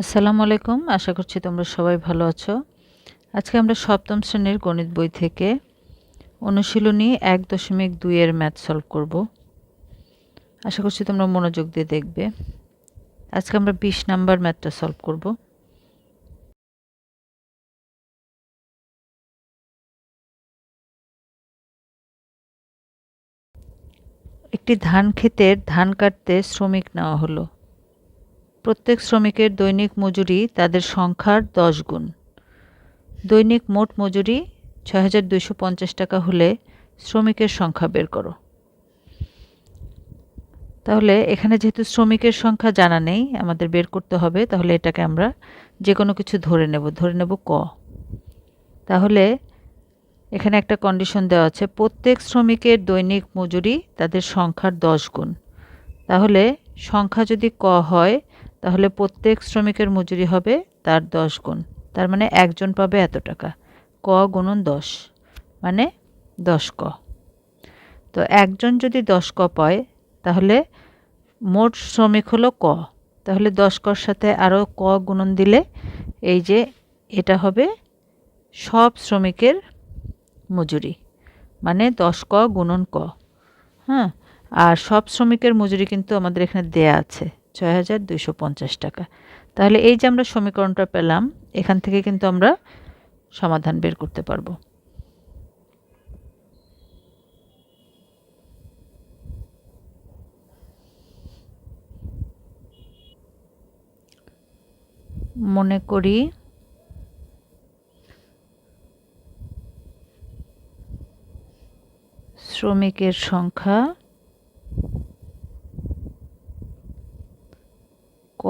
আসসালামু আলাইকুম। আশা করছি তোমরা সবাই ভালো আছো। আজকে আমরা সপ্তম শ্রেণির গণিত বই থেকে অনুশীলনী এক দশমিক দুইয়ের ম্যাথ সলভ করব। আশা করছি তোমরা মনোযোগ দিয়ে দেখবে। আজকে আমরা বিশ নাম্বার ম্যাথটা সলভ করব। একটি ধান ক্ষেতের ধান কাটতে শ্রমিক নেওয়া হলো। প্রত্যেক শ্রমিকের দৈনিক মজুরি তাদের সংখ্যার দশ গুণ। দৈনিক মোট মজুরি ছয় হাজার দুইশো পঞ্চাশ টাকা হলে শ্রমিকের সংখ্যা বের করো। তাহলে এখানে যেহেতু শ্রমিকের সংখ্যা জানা নেই, আমাদের বের করতে হবে, তাহলে এটাকে আমরা যে কোনো কিছু ধরে নেব। ধরে নেব ক। তাহলে এখানে একটা কন্ডিশন দেওয়া আছে, প্রত্যেক শ্রমিকের দৈনিক মজুরি তাদের সংখ্যার দশ গুণ। তাহলে সংখ্যা যদি ক হয় তাহলে প্রত্যেক শ্রমিকের মজুরি হবে তার দশ গুণ। তার মানে একজন পাবে এত টাকা। ক গুণন দশ মানে দশ ক। তো একজন যদি দশ ক পায়, তাহলে মোট শ্রমিক হলো ক। তাহলে দশ কর সাথে আরও ক গুণন দিলে এই যে এটা হবে সব শ্রমিকের মজুরি মানে দশ ক গুণন ক। হ্যাঁ আর সব শ্রমিকের মজুরি কিন্তু আমাদের এখানে দেয়া আছে। ছয় হাজার দুইশো পঞ্চাশ টাকা। তাহলে এই যে আমরা সমীকরণটা পেলাম, এখান থেকে কিন্তু আমরা সমাধান বের করতে পারব। মনে করি শ্রমিকের সংখ্যা ক?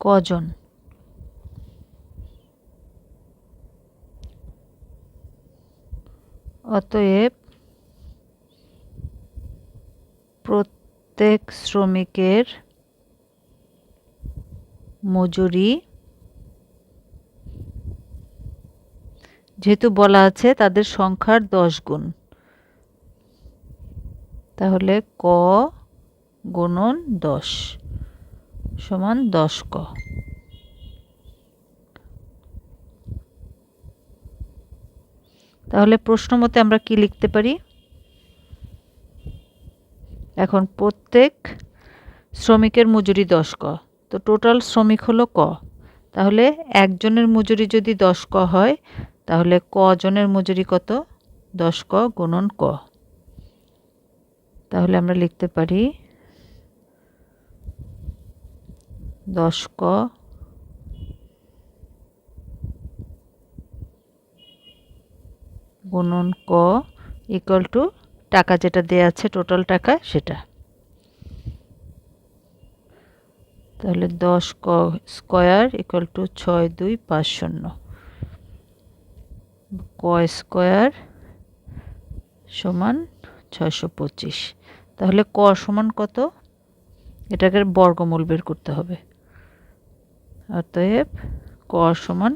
কজন? অতএব প্রত্যেক শ্রমিকের মজুরি, যেহেতু বলা আছে তাদের সংখ্যার দশ গুণ। তাহলে ক গুণন দশ সমান দশ ক। তাহলে প্রশ্ন মতে আমরা কি লিখতে পারি? এখন প্রত্যেক শ্রমিকের মজুরি দশ ক। তো টোটাল শ্রমিক হলো ক। তাহলে একজনের মজুরি যদি দশ ক হয়, তাহলে ক জনের মজুরি কত? দশ ক গুণন ক। তাহলে আমরা লিখতে পারি দশ ক গুণন ক ইকুয়াল টু টাকা যেটা দেয়া আছে টোটাল টাকা সেটা। তাহলে দশ ক স্কোয়ার ইকুয়াল টু ছয়, দুই, পাঁচ, শূন্য। ক স্কোয়ার সমান ছয়শো পঁচিশ। তাহলে ক সমান কত? এটাকে বর্গমূল বের করতে হবে। অতএব ক সমান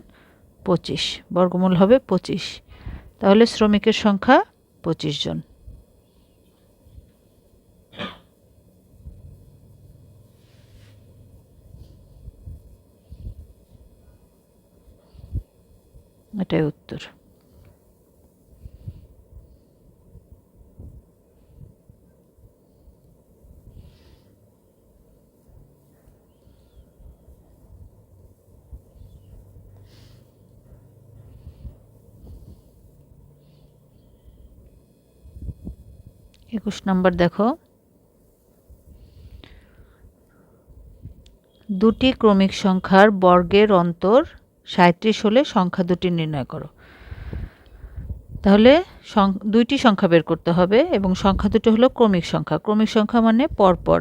পঁচিশ বর্গমূল হবে পঁচিশ। তাহলে শ্রমিকের সংখ্যা পঁচিশ জন। এটাই উত্তর। একুশ নম্বর দেখো। দুটি ক্রমিক সংখ্যার বর্গের অন্তর সাঁত্রিশ হলে সংখ্যা দুটি নির্ণয় করো। তাহলে দুইটি সংখ্যা বের করতে হবে এবং সংখ্যা দুটো হলো ক্রমিক সংখ্যা। ক্রমিক সংখ্যা মানে পরপর।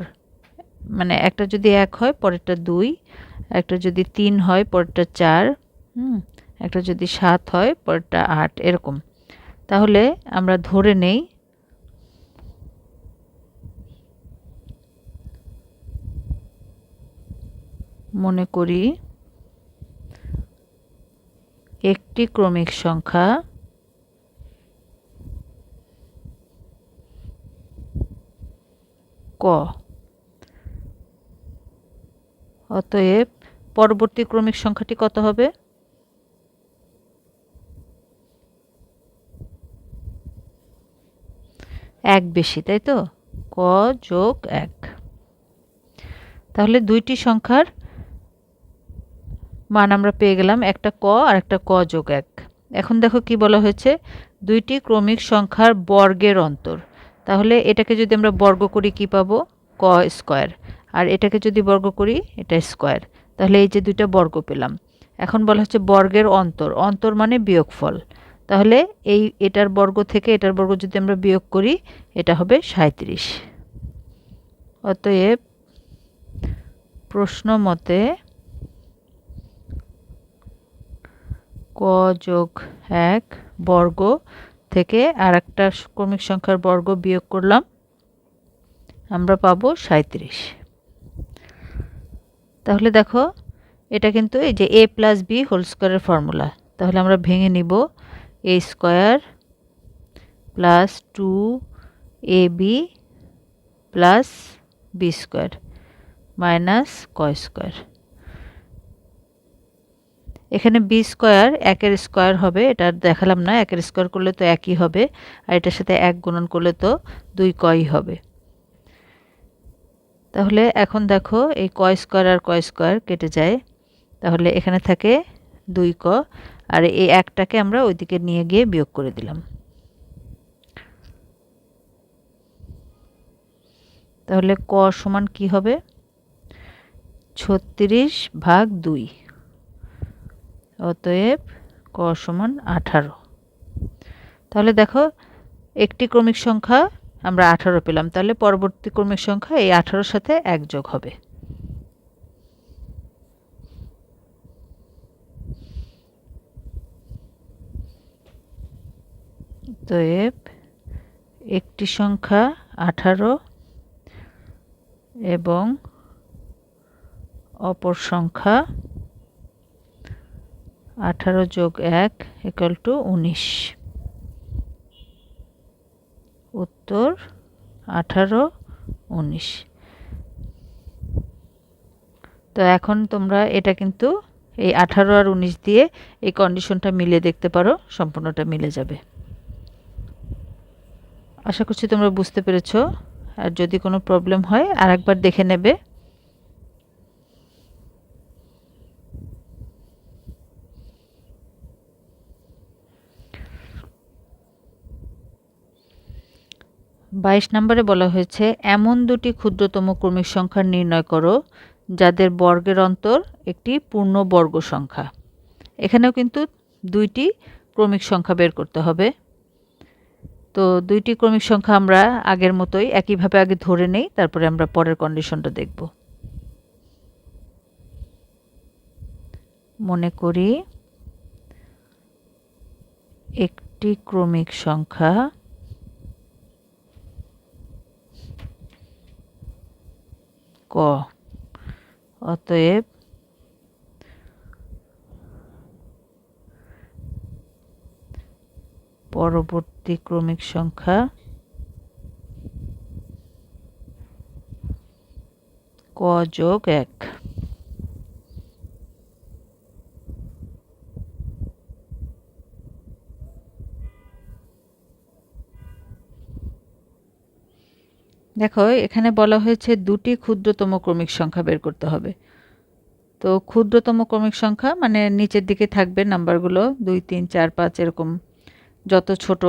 মানে একটা যদি এক হয়, পরেরটা দুই। একটা যদি তিন হয়, পরেরটা চার। হুম, একটা যদি সাত হয়, পরেরটা আট, এরকম। তাহলে আমরা ধরে নেই মনে করি, একটি ক্রমিক সংখ্যা ক। অতএব পরবর্তী ক্রমিক সংখ্যাটি কত হবে? এক বেশি, তাই তো? ক যোগ এক। তাহলে দুইটি সংখ্যার মান আমরা পেয়ে গেলাম একটা ক আর একটা ক যোগ এক। এখন দেখো কি বলা হয়েছে? দুইটি ক্রমিক সংখ্যার বর্গের অন্তর। তাহলে এটাকে যদি আমরা বর্গ করি কি পাবো? ক স্কোয়ার। আর এটাকে যদি বর্গ করি, এটা স্কোয়ার। তাহলে এই যে দুইটা বর্গ পেলাম। এখন বলা হচ্ছে বর্গের অন্তর। অন্তর মানে বিয়োগফল। তাহলে এই এটার বর্গ থেকে এটার বর্গ যদি আমরা বিয়োগ করি, এটা হবে সাঁত্রিশ অতএব প্রশ্ন মতে ক যোগ এক বর্গ থেকে আর একটা ক্রমিক সংখ্যার বর্গ বিয়োগ করলাম। আমরা পাবো সাঁত্রিশ তাহলে দেখো, এটা কিন্তু এই যে এ প্লাস বি হোল স্কোয়ারের ফর্মুলা তাহলে আমরা ভেঙে নিব a square plus two a b plus b square minus ক স্কোয়ার এখানে বি স্কোয়ার একের স্কোয়ার হবে, এটা দেখালাম না, একের স্কোয়ার করলে তো একই হবে, আর এটার সাথে এক গুণন করলে তো দুই কই হবে। তাহলে এখন দেখো এই ক স্কোয়ার আর ক স্কোয়ার কেটে যায়, তাহলে এখানে থাকে দুই ক, আর এই একটাকে আমরা ওইদিকে নিয়ে গিয়ে বিয়োগ করে দিলাম। তাহলে ক সমান কি হবে? ছত্রিশ ভাগ দুই। অতএব ক সমান আঠারো। তাহলে দেখো, একটি ক্রমিক সংখ্যা আমরা আঠারো পেলাম। তাহলে পরবর্তী ক্রমিক সংখ্যা এই আঠারোর সাথে এক যোগ হবে। অতএব একটি সংখ্যা আঠারো এবং অপর সংখ্যা আঠারো যোগ এক ইকাল টু উনিশ। উত্তর, আঠারো, উনিশ। তো এখন তোমরা এটা কিন্তু এই আঠারো আর উনিশ দিয়ে এই কন্ডিশনটা মিলিয়ে দেখতে পারো, সম্পূর্ণটা মিলে যাবে। আশা করছি তোমরা বুঝতে পেরেছ। আর যদি কোনো প্রবলেম হয় আর একবার দেখে নেবে। বাইশ নম্বরে বলা হয়েছে, এমন দুটি ক্ষুদ্রতম ক্রমিক সংখ্যা নির্ণয় করো, যাদের বর্গের অন্তর একটি পূর্ণ বর্গ সংখ্যা। এখানেও কিন্তু দুইটি ক্রমিক সংখ্যা বের করতে হবে। তো দুইটি ক্রমিক সংখ্যা আমরা আগের মতোই একইভাবে আগে ধরে নেই, তারপরে আমরা পরের কন্ডিশনটা দেখব। মনে করি, একটি ক্রমিক সংখ্যা ক অতএব পরবর্তী ক্রমিক সংখ্যা ক যোগ এক। দেখো, এখানে বলা হয়েছে দুটি ক্ষুদ্রতম ক্রমিক সংখ্যা বের করতে হবে। তো ক্ষুদ্রতম ক্রমিক সংখ্যা মানে নিচের দিকে থাকবে নাম্বারগুলো দুই, তিন, চার, পাঁচ এরকম যত ছোট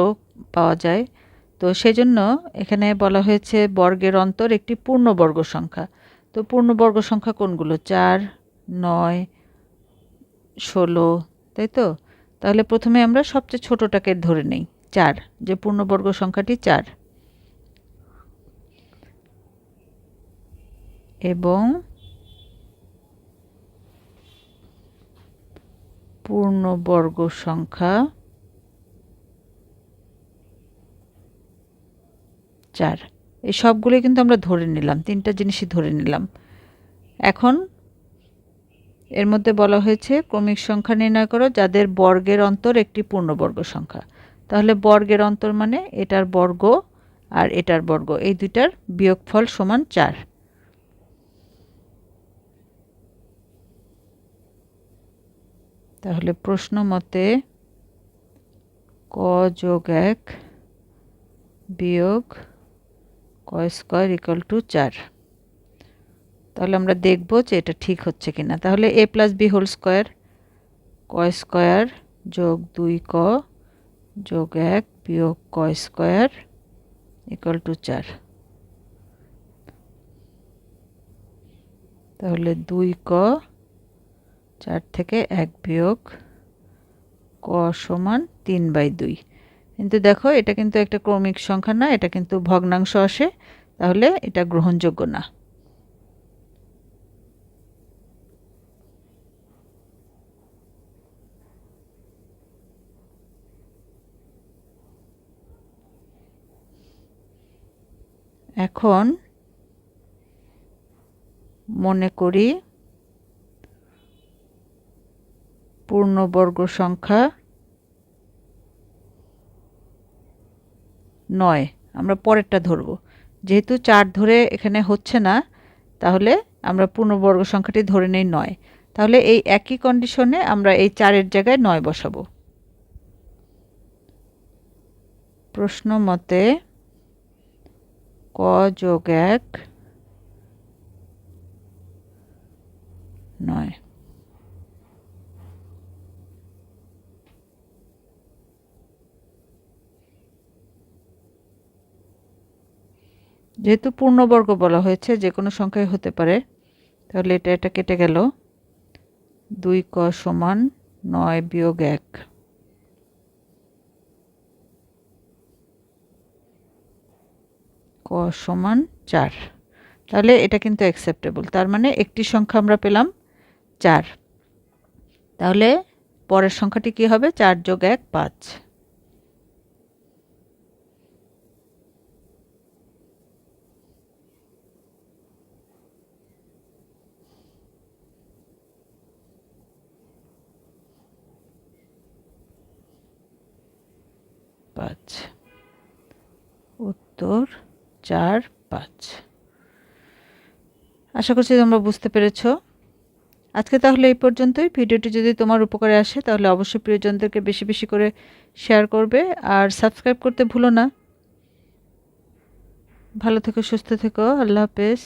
পাওয়া যায়। তো সেজন্য এখানে বলা হয়েছে বর্গের অন্তর একটি পূর্ণবর্গ সংখ্যা। তো পূর্ণবর্গ সংখ্যা কোনগুলো? চার, নয়, ষোলো, তাই তো? তাহলে প্রথমে আমরা সবচেয়ে ছোটোটাকে ধরে নেই, চার, যে পূর্ণবর্গ সংখ্যাটি চার। এবং পূর্ণবর্গ সংখ্যা চার। এই সবগুলোই কিন্তু আমরা ধরে নিলাম, তিনটা জিনিসই ধরে নিলাম। এখন এর মধ্যে বলা হয়েছে, ক্রমিক সংখ্যা নির্ণয় করো, যাদের বর্গের অন্তর একটি পূর্ণবর্গ সংখ্যা। তাহলে বর্গের অন্তর মানে এটার বর্গ আর এটার বর্গ, এই দুইটার বিয়োগফল সমান চার। তাহলে প্রশ্ন মতে ক যোগ এক বিয়োগ ক স্কোয়ার ইকাল টু চার। তাহলে আমরা দেখব যে এটা ঠিক হচ্ছে কিনা। তাহলে a plus b whole square ক স্কোয়ার যোগ দুই ক যোগ এক বিয়োগ ক স্কোয়ার ইকাল টু চার। তাহলে দুই ক চার থেকে এক বিয়োগ ক সমান তিন বাই দুই। কিন্তু দেখো, এটা কিন্তু একটা ক্রমিক সংখ্যা না, এটা কিন্তু ভগ্নাংশ আসে, তাহলে এটা গ্রহণযোগ্য না। এখন মনে করি পূর্ণবর্গ সংখ্যা নয়। আমরা পরেরটা ধরব। যেহেতু চার ধরে এখানে হচ্ছে না, তাহলে আমরা পূর্ণবর্গ সংখ্যাটি ধরে নেই নয়। তাহলে এই একই কন্ডিশনে আমরা এই চারের জায়গায় নয় বসাবো। প্রশ্ন মতে ক যোগ এক নয়। যেহেতু পূর্ণবর্গ বলা হয়েছে, যে কোনো সংখ্যায় হতে পারে, তাহলে এটা এটা কেটে গেল। দুই ক সমান নয় বিয়োগ এক। ক সমান চার। তাহলে এটা কিন্তু অ্যাকসেপ্টেবল তার মানে একটি সংখ্যা আমরা পেলাম চার। তাহলে পরের সংখ্যাটি কি হবে? চার যোগ এক, পাঁচ। পাঁচ। উত্তর চার, পাঁচ। আশা করছি তোমরা বুঝতে পেরেছ। আজকে তাহলে এই পর্যন্তই। ভিডিওটি যদি তোমার উপকারে আসে, তাহলে অবশ্যই প্রিয়জনদেরকে বেশি বেশি করে শেয়ার করবে। আর সাবস্ক্রাইব করতে ভুলো না। ভালো থেকো, সুস্থ থেকো। আল্লাহ হাফেজ।